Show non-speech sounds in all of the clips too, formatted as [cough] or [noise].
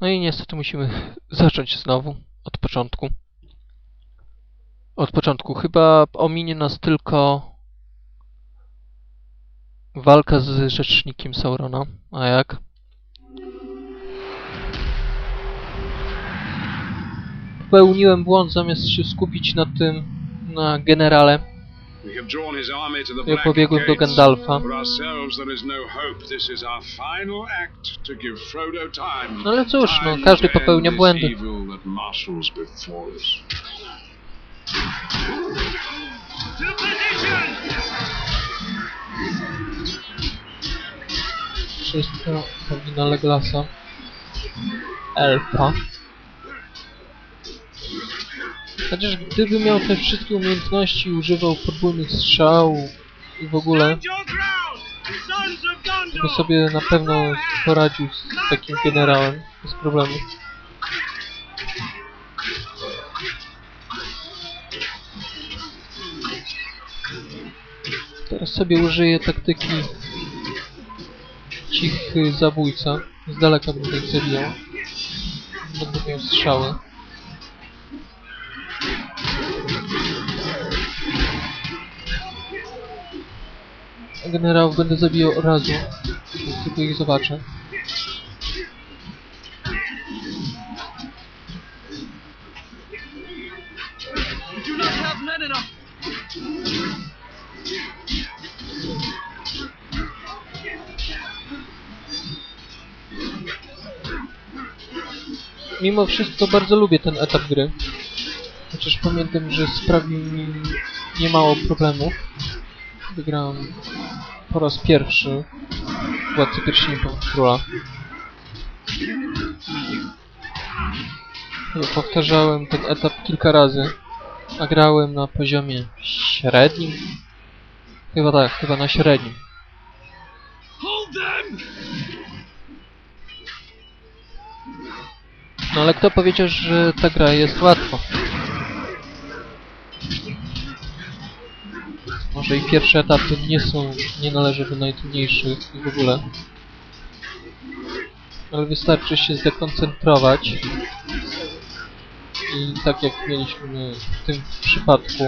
No i niestety musimy zacząć znowu od początku. Od początku. Chyba ominie nas tylko walka z rzecznikiem Saurona. A jak? Popełniłem błąd zamiast się skupić na tym, na generale. Ja pobiegłem do. Gandalfa. No ale cóż, no, każdy popełnia błędy. Wszystko to wina Leglasa. Elfa. Chociaż gdyby miał te wszystkie umiejętności, używał podwójnych strzał i w ogóle, by sobie na pewno poradził z takim generałem bez problemu. Teraz sobie użyję taktyki cichy zabójca. Z daleka będę zabijał. Będę miał strzały. A Generałów będę zabijał od razu. Tylko ich zobaczę. Mimo wszystko bardzo lubię ten etap gry. Chociaż pamiętam, że sprawił mi niemało problemów. Wygrałem po raz pierwszy Władcy Pierścieni Króla. Powtarzałem ten etap kilka razy, a grałem na poziomie średnim. Chyba tak, chyba na średnim. No ale kto powiedział, że ta gra jest łatwa? Może i pierwsze etapy nie są, nie należą do najtrudniejszych w ogóle. Ale wystarczy się zdekoncentrować. I tak jak mieliśmy w tym przypadku,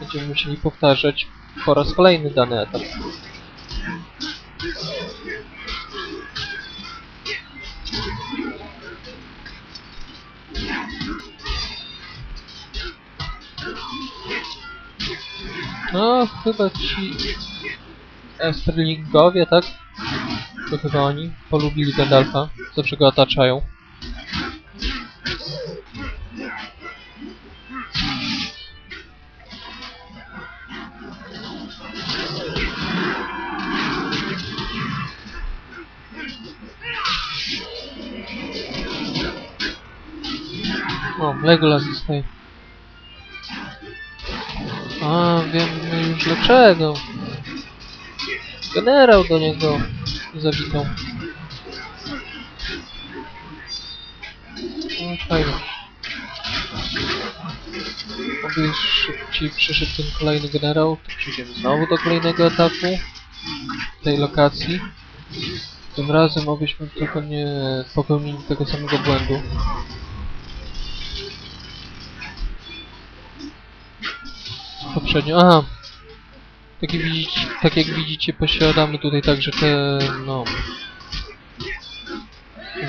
będziemy musieli powtarzać po raz kolejny dany etap. No, chyba ci Esterlingowie, tak? To chyba oni polubili Gandalfa, zawsze go otaczają. O, Legolas. A, wiem już dlaczego. Generał do niego zawitał. No, fajnie. Oby szybciej przyszedł ten kolejny generał, to przejdziemy znowu do kolejnego etapu tej lokacji. Tym razem obyśmy tylko nie popełnili tego samego błędu. Poprzednio. Aha. Tak jak widzicie, tak jak widzicie posiadamy tutaj także te, no...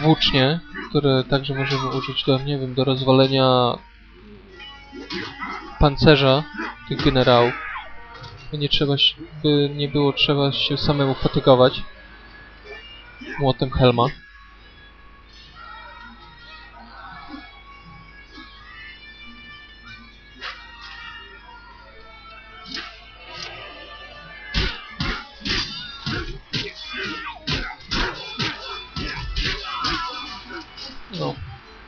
Włócznie, które także możemy użyć do, nie wiem, do rozwalenia pancerza tych generałów. By nie trzeba by nie było trzeba się samemu fatygować młotem Helma.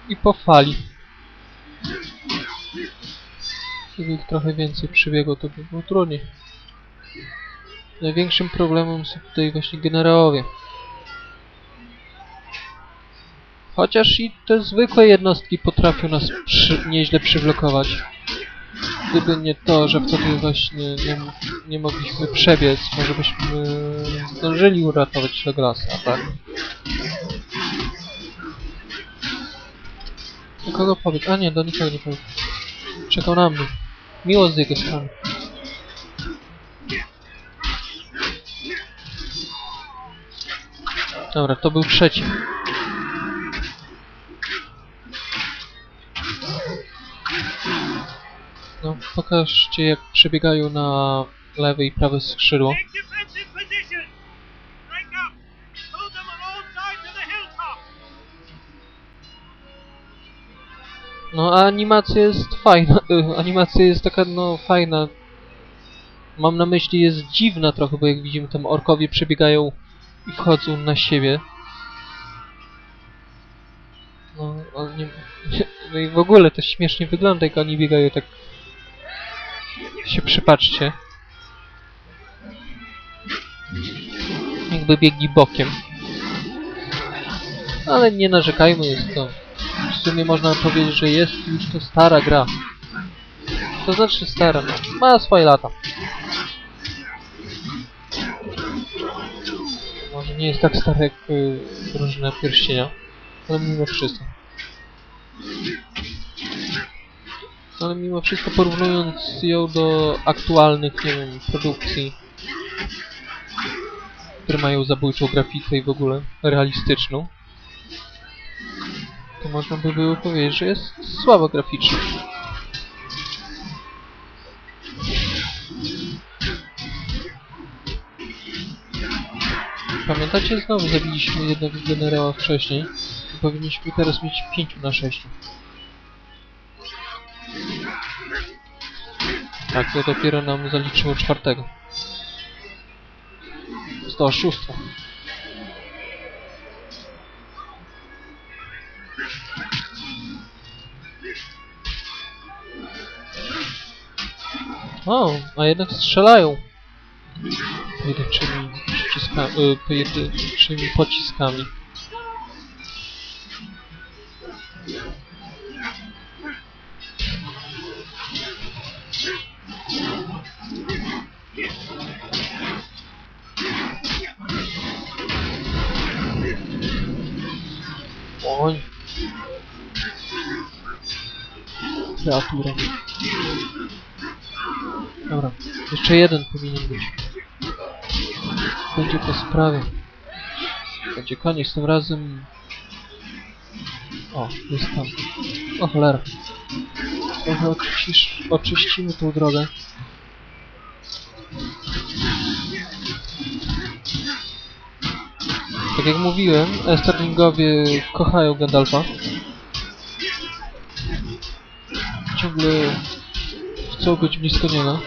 I po fali. Gdyby ich trochę więcej przybiegło, to by było trudniej. Największym problemem są tutaj właśnie generałowie. Chociaż i te zwykłe jednostki potrafią nas przy, nieźle przyblokować. Gdyby nie to, że wtedy właśnie nie, nie mogliśmy przebiec, może byśmy zdążyli uratować Leglasa, tak? Do kogo powiedz? A nie, do nikogo nie powiedz. Czekał na mnie. Miło z jego strony. Dobra, to był trzeci. No, pokażcie jak przebiegają na lewe i prawe skrzydło. No, a animacja jest fajna. [laughs] y, Animacja jest taka, no, fajna. Mam na myśli, jest dziwna trochę, bo jak widzimy, tam orkowie przebiegają i wchodzą na siebie. No, nie, [laughs] no i w ogóle to śmiesznie wygląda, jak oni biegają tak. się przypatrzcie. Jakby biegli bokiem. Ale nie narzekajmy, jest to w sumie można powiedzieć, że jest już to stara gra. To znaczy stara, no. Ma swoje lata. Może nie jest tak stara jak y, drużyna pierścienia, ale mimo wszystko. Ale mimo wszystko porównując ją do aktualnych, nie wiem, produkcji, które mają zabójczą grafikę i w ogóle realistyczną, to można by było powiedzieć, że jest słaba graficznie. Pamiętacie? Znowu zabiliśmy jednego generała wcześniej. Powinniśmy teraz mieć 5 na 6. Tak, to dopiero nam zaliczyło czwartego. 106. O, a jednak strzelają. Pojedynczymi przyciskami, y, pojedynczymi pociskami. Oj. Kreatura. Dobra, jeszcze jeden powinien być. Będzie po sprawie. Będzie koniec tym razem. O, jest tam. O cholera. Trochę oczyścisz, oczyścimy tą drogę. Tak jak mówiłem, Esterlingowie kochają Gandalfa. Ciągle chcą być blisko niego.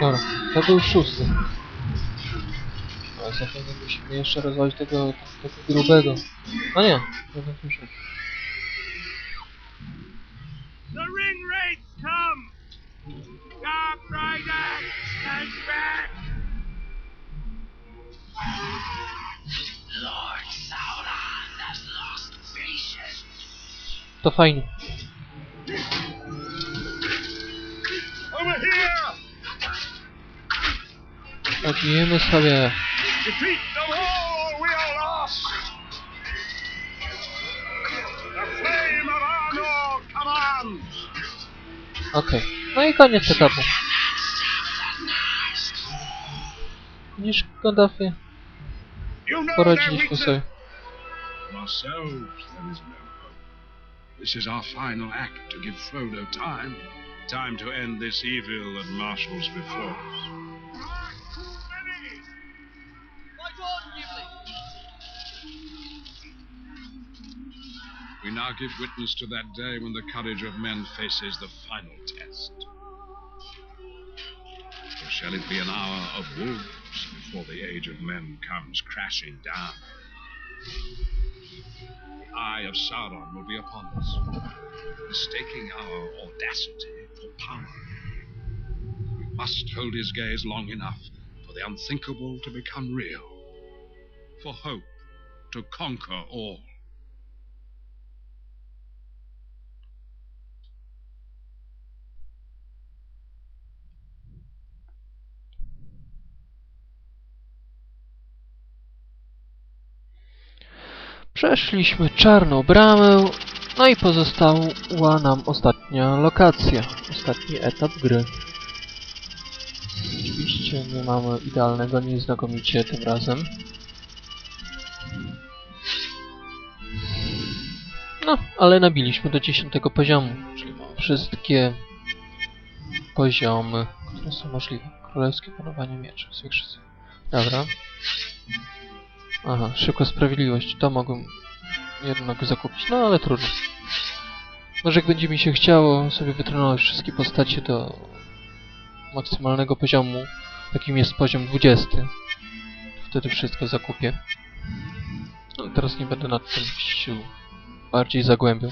Dobra, to był szósty. Ale zapewne musimy jeszcze rozwalić tego, tego grubego. A nie, to tak już jest. The ring wraiths come. Dark Rider, stand back. Lord Sauron has lost patience. To fajnie. Arnor commands! Okej. No i koniec etapu. Widzisz, Gandalfie? You know their Poradziliśmy sobie. Ourselves, there is no hope. This is our final act to give Frodo time. Time to end this evil that marshals before us. We now give witness to that day when the courage of men faces the final test. Or shall it be an hour of wolves before the age of men comes crashing down? The eye of Sauron will be upon us, mistaking our audacity for power. We must hold his gaze long enough for the unthinkable to become real, for hope to conquer all. Przeszliśmy czarną bramę, no i pozostała nam ostatnia lokacja, ostatni etap gry. Oczywiście nie mamy idealnego, nie znakomicie tym razem. No, ale nabiliśmy do 10 poziomu, czyli mamy wszystkie poziomy, które są możliwe. Królewskie panowanie mieczy, zwierzchnicy. Dobra. Aha, szybka sprawiedliwość. To mogłem jednak zakupić, no ale trudno. Może jak będzie mi się chciało sobie wytrenować wszystkie postacie do maksymalnego poziomu, jakim jest poziom 20. Wtedy wszystko zakupię. No teraz nie będę nad tym się bardziej zagłębiał.